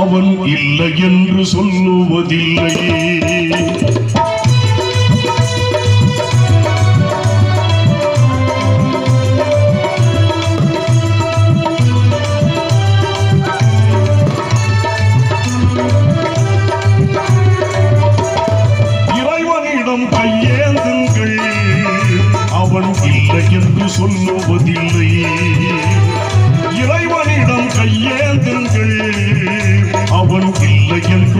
அவன் இல்லை என்று சொல்லுவதில்லை.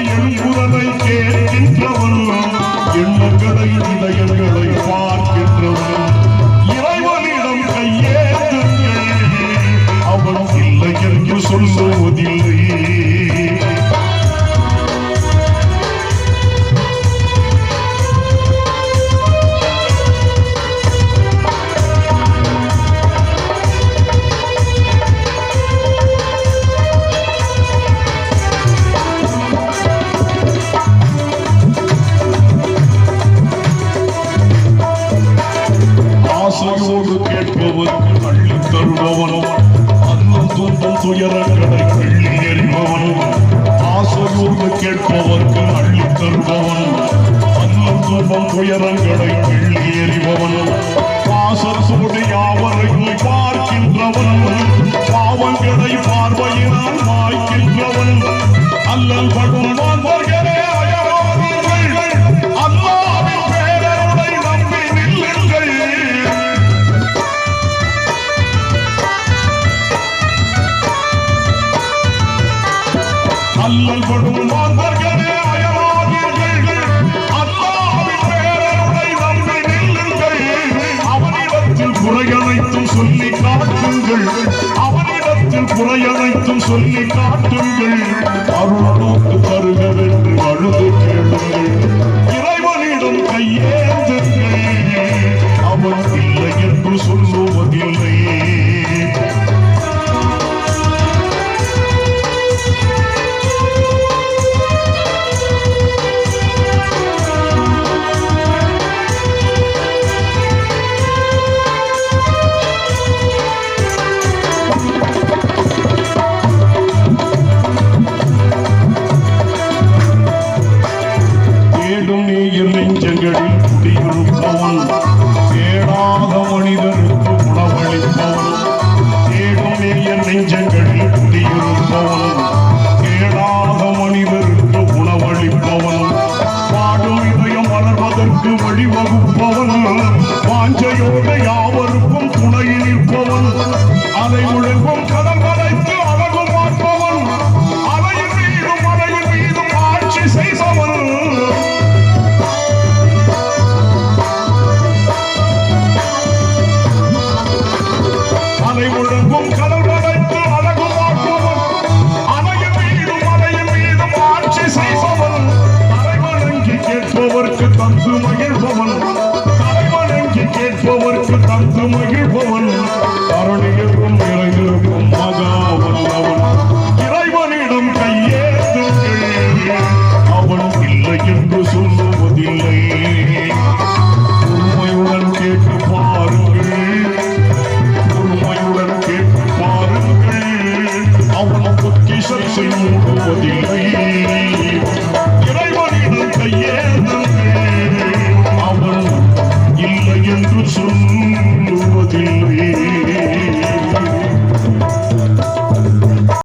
என் பட்டு எழுகுறதை கேட்கின்றவன் எண்ணங்களை இதயங்களை பார்க்கின்றவன். துயரங்களை அள்ளி எறிபவன் ஆசையோடு கேட்பவருக்கு அள்ளி தருபவன் அன்னம் துன்பம் துயரங்களை அள்ளி எறிபவன் பாசத்தோடு யாவரையும் பார்க்கின்றவன் பாவங்களை பார்வையினால் மாய்க்கின்றவன். அல்லல் படுவான் அல்லல் படும் மாந்தர்களே அயராதீர்கள் அல்லாவின் பேரருடை நம்பி நில்லுங்கள். அவனிடத்தில் குறையனைத்தும் சொல்லி காட்டுங்கள். அவனிடத்தில் குறையனைத்தும் சொல்லி காட்டுங்கள். அருள் நோக்கு தருகவென்று அழுது கேளுங்கள். இறைவனிடம் கையே வளர்வதற்கு வழிவகுப்பவன். வாஞ்சையோடு யாவருக்கும் துணை நிற்பவன் அதை உழைப்பும் கடல் வளைத்து சுத்தம் சுமகிழ்பவன் தலைவணங்கி கேட்பவர் சுத்தம் சுமகிழ்பவன் அருணியக்கும்